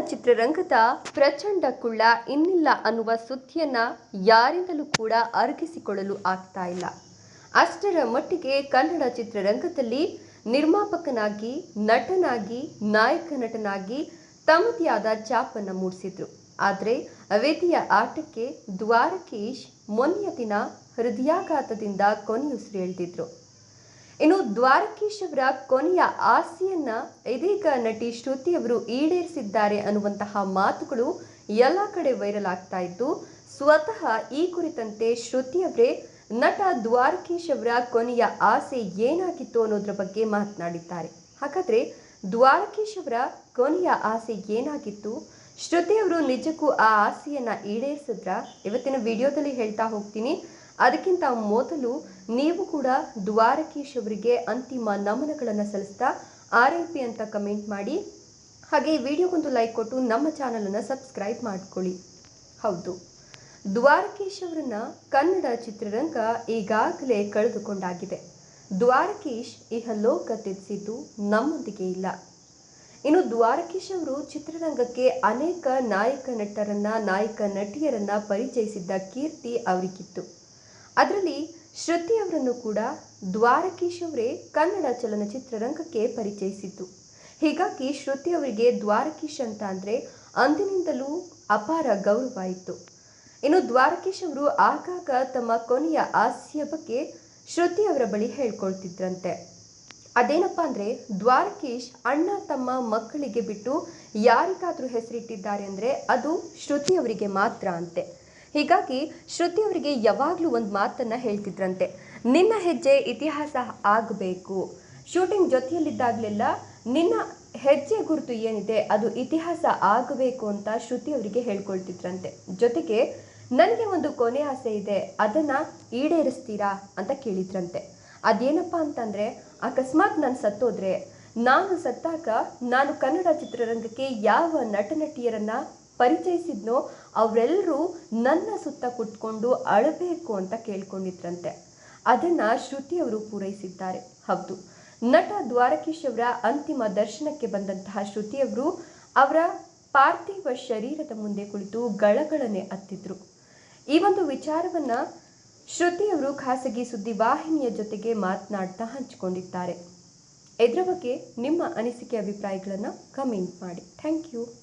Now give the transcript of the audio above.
ಚಿತ್ರರಂಗದ ಪ್ರಚಂಡ ಕುಳ್ಳ ಇನ್ನಿಲ್ಲ ಅನ್ನುವ ಸುದ್ದಿಯನ್ನ ಯಾರಿಂದಲೂ ಕೂಡ ಅರಗಿಸಿಕೊಳ್ಳಲು ಆಗ್ತಾ ಇಲ್ಲ. ಅಷ್ಟರ ಮಟ್ಟಿಗೆ ಕನ್ನಡ ಚಿತ್ರರಂಗದಲ್ಲಿ ನಿರ್ಮಾಪಕನಾಗಿ, ನಟನಾಗಿ, ನಾಯಕ ನಟನಾಗಿ ತಮ್ಮದೇ ಆದ ಮೂಡಿಸಿದ್ರು. ಆದರೆ ವೇದಿಯ ಆಟಕ್ಕೆ ದ್ವಾರಕೀಶ್ ಮೊನ್ನೆಯ ದಿನ ಹೃದಯಾಘಾತದಿಂದ ಕೊನೆಯುಸಿರೆಳೆದಿದ್ರು. ಇನ್ನು ದ್ವಾರಕೀಶ್ ಅವರ ಕೊನೆಯ ಆಸೆಯನ್ನ ಇದೀಗ ನಟಿ ಶ್ರುತಿ ಅವರು ಈಡೇರಿಸಿದ್ದಾರೆ ಅನ್ನುವಂತಹ ಮಾತುಗಳು ಎಲ್ಲ ಕಡೆ ವೈರಲ್ ಆಗ್ತಾ ಇತ್ತು. ಸ್ವತಃ ಈ ಕುರಿತಂತೆ ಶ್ರುತಿ ಅವರೇ ನಟ ದ್ವಾರಕೀಶ್ ಅವರ ಕೊನೆಯ ಆಸೆ ಏನಾಗಿತ್ತು ಅನ್ನೋದ್ರ ಬಗ್ಗೆ ಮಾತನಾಡಿದ್ದಾರೆ. ಹಾಗಾದ್ರೆ ದ್ವಾರಕೀಶ್ ಅವರ ಕೊನೆಯ ಆಸೆ ಏನಾಗಿತ್ತು? ಶ್ರುತಿ ಅವರು ನಿಜಕ್ಕೂ ಆ ಆಸೆಯನ್ನ ಈಡೇರಿಸಿದ್ರ? ಇವತ್ತಿನ ವಿಡಿಯೋದಲ್ಲಿ ಹೇಳ್ತಾ ಹೋಗ್ತೀನಿ. ಅದಕ್ಕಿಂತ ಮೊದಲು ನೀವು ಕೂಡ ದ್ವಾರಕೀಶ್ ಅವರಿಗೆ ಅಂತಿಮ ನಮನಗಳನ್ನು ಸಲ್ಲಿಸ್ತಾ ಆರ್ ಪಿ ಅಂತ ಕಮೆಂಟ್ ಮಾಡಿ. ಹಾಗೆ ಈ ವಿಡಿಯೋಗೊಂದು ಲೈಕ್ ಕೊಟ್ಟು ನಮ್ಮ ಚಾನಲನ್ನು ಸಬ್ಸ್ಕ್ರೈಬ್ ಮಾಡ್ಕೊಳ್ಳಿ. ಹೌದು, ದ್ವಾರಕೀಶ್ ಅವರನ್ನ ಕನ್ನಡ ಚಿತ್ರರಂಗ ಈಗಾಗಲೇ ಕಳೆದುಕೊಂಡಾಗಿದೆ. ದ್ವಾರಕೀಶ್ ಇಹಲೋಕ ತ್ಯಜಿಸಿದ್ದು ನಮ್ಮೊಂದಿಗೆ ಇಲ್ಲ. ಇನ್ನು ದ್ವಾರಕೀಶ್ ಅವರು ಚಿತ್ರರಂಗಕ್ಕೆ ಅನೇಕ ನಾಯಕ ನಟರನ್ನ, ನಾಯಕ ನಟಿಯರನ್ನ ಪರಿಚಯಿಸಿದ್ದ ಕೀರ್ತಿ ಅವರಿಗಿತ್ತು. ಅದರಲ್ಲಿ ಶ್ರುತಿ ಅವರನ್ನು ಕೂಡ ದ್ವಾರಕೀಶ್ ಅವರೇ ಕನ್ನಡ ಚಲನಚಿತ್ರರಂಗಕ್ಕೆ ಪರಿಚಯಿಸಿದ್ದು. ಹೀಗಾಗಿ ಶ್ರುತಿ ಅವರಿಗೆ ದ್ವಾರಕೀಶ್ ಅಂತ ಅಂದರೆ ಅಂದಿನಿಂದಲೂ ಅಪಾರ ಗೌರವ ಇತ್ತು. ಇನ್ನು ದ್ವಾರಕೀಶ್ ಅವರು ಆಗಾಗ ತಮ್ಮ ಕೊನೆಯ ಆಸೆಯ ಬಗ್ಗೆ ಶ್ರುತಿ ಅವರ ಬಳಿ ಹೇಳ್ಕೊಳ್ತಿದ್ರಂತೆ. ಅದೇನಪ್ಪ ಅಂದರೆ ದ್ವಾರಕೀಶ್ ಅಣ್ಣ ತಮ್ಮ ಮಕ್ಕಳಿಗೆ ಬಿಟ್ಟು ಯಾರಿಗಾದರೂ ಹೆಸರಿಟ್ಟಿದ್ದಾರೆ ಅಂದರೆ ಅದು ಶ್ರುತಿ ಅವರಿಗೆ ಮಾತ್ರ ಅಂತೆ. ಹೀಗಾಗಿ ಶ್ರುತಿ ಅವರಿಗೆ ಯಾವಾಗಲೂ ಒಂದು ಮಾತನ್ನು ಹೇಳ್ತಿದ್ರಂತೆ. ನಿನ್ನ ಹೆಜ್ಜೆ ಇತಿಹಾಸ ಆಗಬೇಕು. ಶೂಟಿಂಗ್ ಜೊತೆಯಲ್ಲಿದ್ದಾಗಲೆಲ್ಲ ನಿನ್ನ ಹೆಜ್ಜೆ ಗುರುತು ಏನಿದೆ ಅದು ಇತಿಹಾಸ ಆಗಬೇಕು ಅಂತ ಶ್ರುತಿ ಅವರಿಗೆ ಹೇಳ್ಕೊಳ್ತಿದ್ರಂತೆ. ಜೊತೆಗೆ ನನಗೆ ಒಂದು ಕೊನೆ ಆಸೆ ಇದೆ, ಅದನ್ನು ಈಡೇರಿಸ್ತೀರಾ ಅಂತ ಕೇಳಿದ್ರಂತೆ. ಅದೇನಪ್ಪ ಅಂತಂದರೆ, ಅಕಸ್ಮಾತ್ ನಾನು ಸತ್ತೋದ್ರೆ, ನಾನು ಸತ್ತಾಗ ನಾನು ಕನ್ನಡ ಚಿತ್ರರಂಗಕ್ಕೆ ಯಾವ ನಟ ನಟಿಯರನ್ನ ಪರಿಚಯಿಸಿದ್ನೋ ಅವರೆಲ್ಲರೂ ನನ್ನ ಸುತ್ತ ಕುತ್ಕೊಂಡು ಅಳಬೇಕು ಅಂತ ಕೇಳ್ಕೊಂಡಿದ್ರಂತೆ. ಅದನ್ನು ಶ್ರುತಿಯವರು ಪೂರೈಸಿದ್ದಾರೆ. ಹೌದು. ನಟ ದ್ವಾರಕೀಶ್ ಅವರ ಅಂತಿಮ ದರ್ಶನಕ್ಕೆ ಬಂದಂತಹ ಶ್ರುತಿಯವರು ಅವರ ಪಾರ್ಥಿವ ಶರೀರದ ಮುಂದೆ ಕುಳಿತು ಗಳಗಳನೆ ಅತ್ತಿದ್ರು. ಈ ಒಂದು ವಿಚಾರವನ್ನ ಶ್ರುತಿಯವರು ಖಾಸಗಿ ಸುದ್ದಿವಾಹಿನಿಯ ಜೊತೆಗೆ ಮಾತನಾಡ್ತಾ ಹಂಚಿಕೊಂಡಿದ್ದಾರೆ. ಇದರ ಬಗ್ಗೆ ನಿಮ್ಮ ಅನಿಸಿಕೆ, ಅಭಿಪ್ರಾಯಗಳನ್ನು ಕಮೆಂಟ್ ಮಾಡಿ. Thank you.